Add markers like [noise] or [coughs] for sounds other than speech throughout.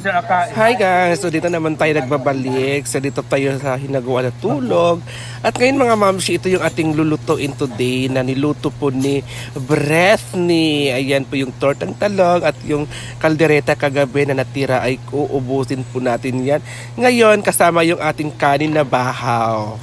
Hi guys! So dito naman tayo nagbabalik. So dito tayo sa Hinagawa na Tulog. At ngayon mga mamsi, ito yung ating lulutuin today na niluto po ni Brethny. Ayan po yung tortang talong at yung kaldereta kagabi na natira ay uubusin po natin yan. Ngayon kasama yung ating kanin na bahaw.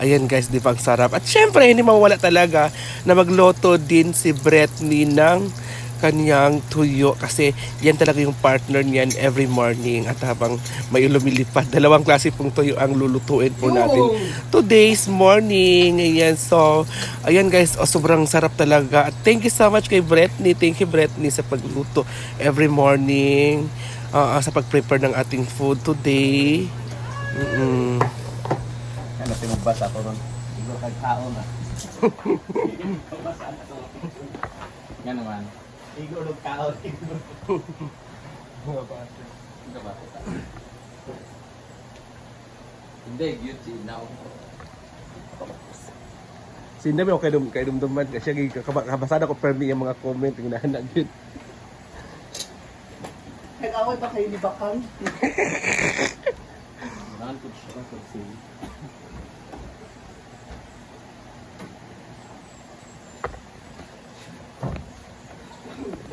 Ayan guys, di ba ang sarap? At syempre, hindi mawala talaga na magloto din si Bretney ng kanyang tuyo kasi yan talaga yung partner niyan every morning at habang may lumilipad. Dalawang klase pong tuyo ang lulutuin po natin today's morning. Ayan, so, ayan guys, oh, sobrang sarap talaga. At thank you so much kay Bretney. Thank you Bretney sa pagluto every morning ah, sa pag-prepare ng ating food today. Mm-mm. Ano si magbasa ko ron? Siguro kag tao na. [laughs] Nga naman. Siguro ng tao. Hindi, beauty now. Sinda mo kay dum kay dumduman kasi kabasada ko permi yung mga comment ng nahanag yun. Nag-away ba kayo ni Bakang? Maraming po siya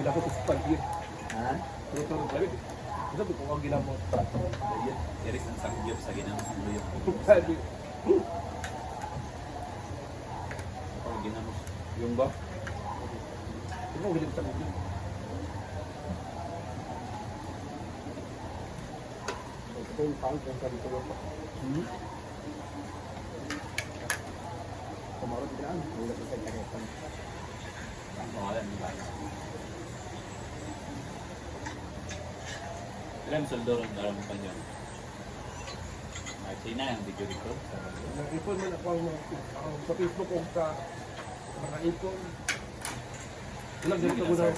ginamot sa pag-ir. Ha? Ito lamig. Ito ko ang ginamot. Erik ang sangyop sa luyok. Sabi, Ako ang ginamos. Yung ba? ito ang ginamot sa pag-ir. Ito yung pound ng sabi ko lang. Hmm? Kumarot din ang. Wala sa kagetan. Ang pangalan ni Bala. Ilan soldo ron dalam mo Ay, China ang video dito. Nag-ipon man ako ang, ang sa Facebook o sa mga ipon. Dito ko na.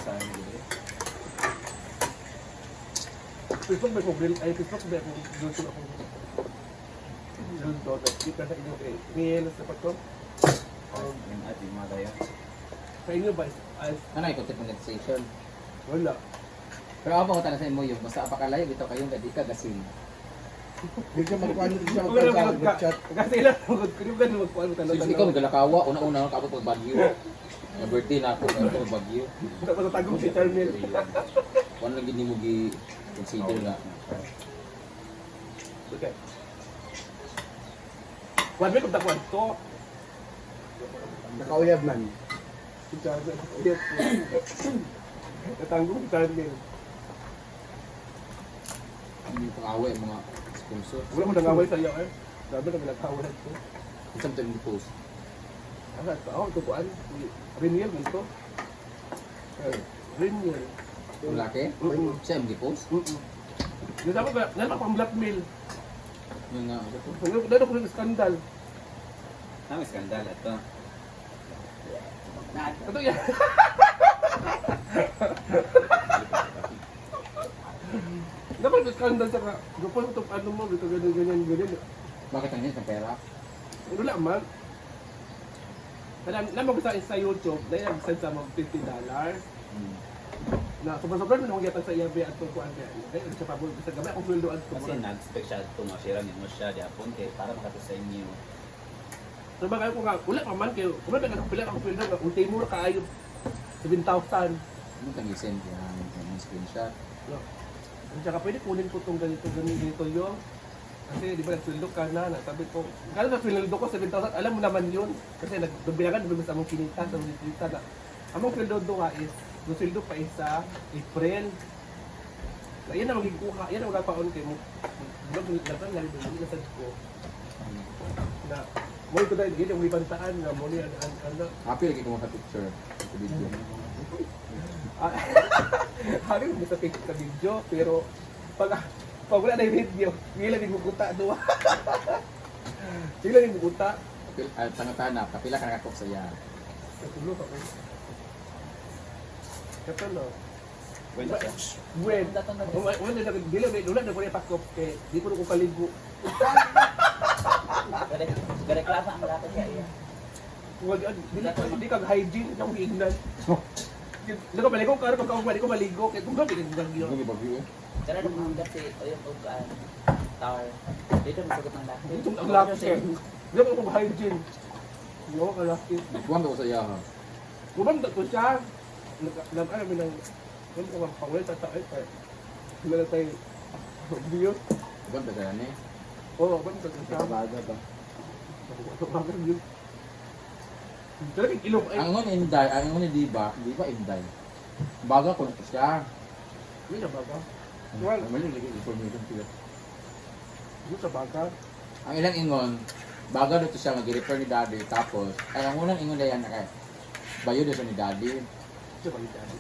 Facebook may problem. Ay, Facebook may akong doon ko akong doon to. Kita sa inyo kay Miel sa pagko. Um, Yung ating mga sa inyo ba? Ay, Ano yung monetization? wala. Pero ako ko sa imo yung basta apakalayo bitaw kayong gadi ka gasin. Hindi siya magkuhan hindi siya magkuhan sa group chat. Kasi ilan ako ko yung ganun magkuhan mo So talaga. ikaw magalakawa una-una ka abot pag bagyo. Ang birthday na ako ano pag bagyo. Dapat natagong si Charmel. Kuan lang gid nimo gi consider nga. Okay. One week of the one. To. Nakauyab man. Si Charmel. Hindi pang-away ang mga sponsor. Wala mo nangaway sa iyo eh. Sabi na nagkaway ko. Isang time post. Ano ito? Ako ito kuan. Reniel man ito. Eh, Reniel. Yung laki, siya yung post. Mm-mm. Yung ako ang blackmail. Yung nga ano to. Dado ko ng skandal. Ang skandal ito. Ito yan. [laughs] Dapat may skandal sa ka. Gupon ito ano mo. Ito ganyan, ganyan, ganyan. Bakit ang yan sa pera? Wala man. Kaya naman ko sa sa YouTube, dahil nag-send sa mga $50 Hmm. na sobra-sobra na nung yata sa IAB at kukuan kaya. Dahil sa pabor sa gabi akong sweldo at Kasi nag-spec siya ito, masira mo siya di kay para makato sa inyo. So ba kayo ko nga, wala pa man kayo, kung may pila ako pila nga, ultimo mo kaayo 7,000. Ano kang isend yan? Yung screenshot. No. At saka pwede kunin ko itong ganito, ganito, ganito yung kasi di ba nagsweldo ka na, sabi ko, kala na sweldo ko 7,000, alam mo naman yun. Kasi nagbilangan, nagbilangan sa among kinita, sa among kinita na. Among sweldo do nga is, yung sweldo pa is sa April. Na, yan na maging kuha, yan na magpapaon kayo mo. Blog, nagtan nga rin, hindi nasad ko. Na, mo ito dahil, hindi yung ibantaan na mo niya, an, ano, Happy lagi ko mga picture sa video. Ah, [laughs] Hari mo sa pic sa video, pero pag pag wala na yung video, yung mukuta doon. Hindi lang yung mukuta. [laughs] Kapil, ah, tanga-tana, kapila ka nakakok sa iya. Natulog ako. Kato no. Pwede siya. When, wala wala na dili na wala na ko na pakop kay di ko ko kaligo. [laughs] Gareklasa ang lahat niya. Wala dili ko di kag hygiene ang hignan. Nako maligo ka pag ako ko maligo kay kung gabi kag gagyo. Ano ba view? Sana nung mga kasi oyong ugaan. Tower. Dito masagot ng lahat. Ito ang laki. Ko kag hygiene. Yo ka laki. Nagkuhan ko sa iya ha. Gumanda ko siya. Nag ano mi nang kung ko ang pangwel ta tayo kay. Wala tayo video. Ka sa ni. Oo, gumanda ko siya. Kabaga ba? Bakit yun? Talagang ilong ay. Ang ngon inday, ang ngon di ba? Di ba inday? Baga ko na siya. Hindi na baga. Well, Mali lagi information sila. hindi sa baga. Ang ilang ingon, baga dito siya mag-refer ni daddy tapos ay ang unang ingon na yan kay bayo dito ni daddy. Hindi sa baga dati.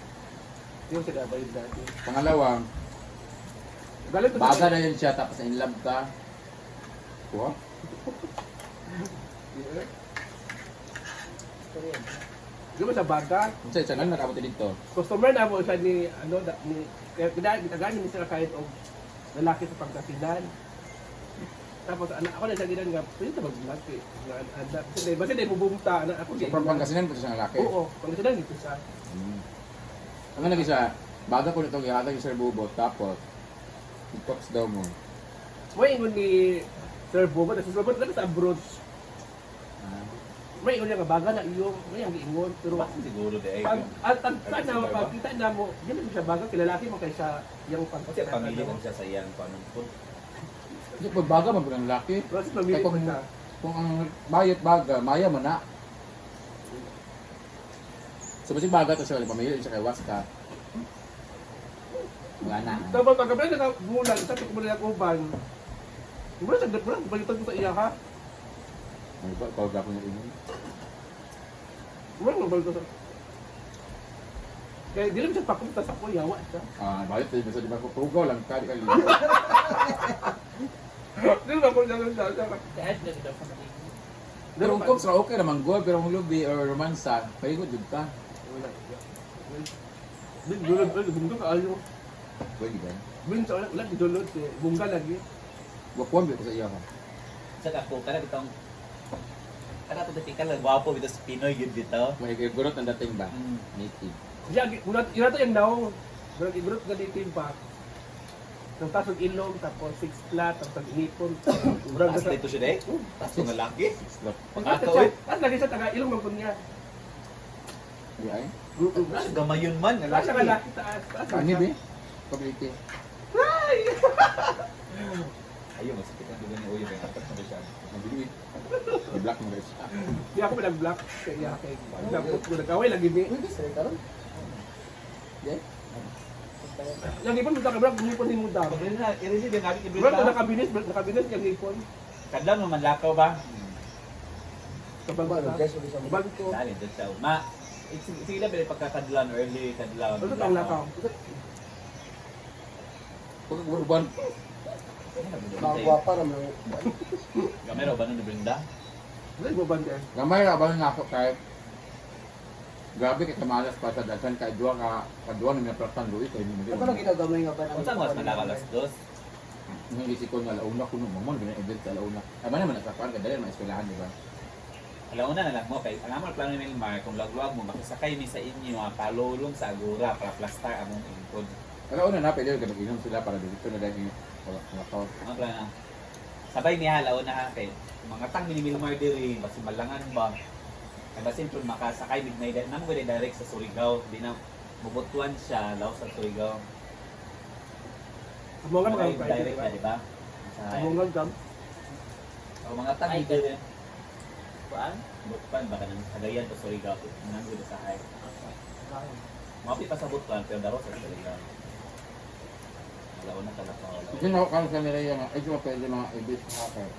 Hindi ko sila bayo dati. Pangalawa, baga na yun siya tapos in love ka. Kuha? [laughs] Mo sa baga. Unsa isa lang nakabot dito. Customer na mo siya ni, ano, da, ni, kaya kaya gitagaan ni sila kahit og lalaki sa pagkasinan. Tapos anak ako na siya ginan nga, pwede na mag-vlog eh. Nga anak. Kasi di, basta di mo bumta, anak ako. So from Pangasinan po siya lalaki. Oo, pangkasinan dito siya. Hmm. Ang lagi siya, baga ko nitong ihatag yung Sir Bubot tapos i-talks daw mo. May ingon ni Sir Bobo, kasi Sir Bobo lang sa abroad. May niya nga baga na iyo, may ang giingon. Pero Bakit siguro di ay. pag at na kasi pag kita na mo, yun ang siya baga kilalaki mo kaysa yung pag Kasi pamilya kan siya sa iyang paano po. Kasi pag baga man po ng lalaki, Kasi pamilya Kaya ko kung- siya. kung ang bayot baga, maya mo na. So basig baga to siya, wala pamilya siya kay Waska. Wala na. Tapos pag kapag nakabulan, sa ko muna yung uban. Mura sa mura balitan ko sa iya ha. Ano ba, ikaw gapon yung inom? Mura nga balitan sa. Kaya di lang siya pakunta sa kuya, wa siya. Ah, bayot tayo, basta di ba pugaw lang, kali kali. [laughs] Di ba ko lang siya siya. Kahit na sa mga Pero kung sa okay naman go, pero kung lubi or romansa, paigot jud ka. Wala. Bin dulod bungga ka ayo. Pwede ba? Bin sa wala di dulod eh. Bungga lagi. Wapuan ba ko sa iya ha? Sa ako kana bitong kana to dati kala gwapo bitaw sa Pinoy gid bitaw. May gurot ang dating ba? Mm. Native. Siya una ina to yung daw. Pero igurot ka dito yung. Nang tasog ilong, tapos six flat, tapos ang inipon. [coughs] Murag sa dito siya dai. Taas ng lalaki. Slot. Pag Ato, siya, eh. at lagi siya taga ilong man niya. Di ay? Gamayon man nga siya lalaki. kalaki taas. taas lang Ani be? Pabiliti. [laughs] Ayun masakit ang dugo ni Uyo kaya atas na siya. Mabilit. May black mo guys. Di ako pinag-block. Kaya kay Nagput ko nagkaway lagi ni. Yang ipon kita kabrak gumipon ni muda. Pag rin na, i-receive yung aking Bro, ibig nakabinis, nakabinis yang ipon. Kadlang naman lakaw ba? Sa bangko. Bangko. Dali, dito siya. Ma, lang pala pagkakadlan, early kadlan. Ano ang lakaw? Pag urban, Mga gwapa naman. Gamay raw ba nun ni Brenda? Ano mo banda? gamay ra ba nga ako kahit Grabe kay kamalas pa sa dasan kay duwa ka kadua ni napratan luwi kay ni Ano na ginagamay nga ba? Kung saan mas malaka alas dos? Nung isiko nga launa kuno mo man gina event sa launa. Ay man naman nasa kan kadali man eskwelahan di ba? Alam mo na na lang mo, kay ang among plano ni Milmar, kung lagluag mo, makisakay ni sa inyo, mga palulong sa agura para plastar among ingkod. Alauna na pwede ka mag-inom sila para dito na dahil ka. Ang plano na. Sabay niya, laon na ha, kay mga tang minimilmar diri basi malangan ba? Kaya basin tun makasakay midnight na mo gani direct sa Surigao. Di na mubutuan siya laos sa Surigao. Amo nga mga direct na di ba sa Amo nga gam. o mga tang Ay, diri Kuan? Bukpan baka nang Cagayan to Surigao nang sa hay Mapi pa sa Bukpan pero daro sa Surigao Wala na talaga Sino kan sa nila yung ay mo pwede mga ibis na kay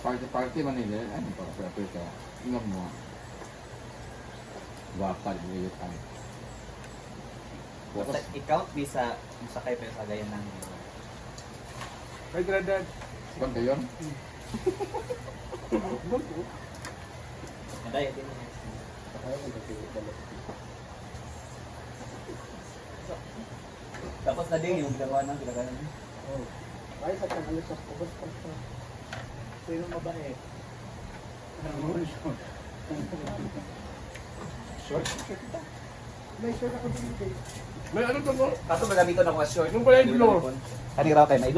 party party man nila ano pa sa pwede ingam mo. Wapad mo yung ano. Basta i-count di sa sakay pa sa Cagayan ng Kay gradad. Kung kayo, Anday din Tapos na din yung ginawa ng ginagawa ng Ay sa kanalo sa kubos pa sa. Sino mabahe? May shirt ako dito. May ano to mo? Kaso magamiton ako as short. Yung pala yung blue. Ano raw may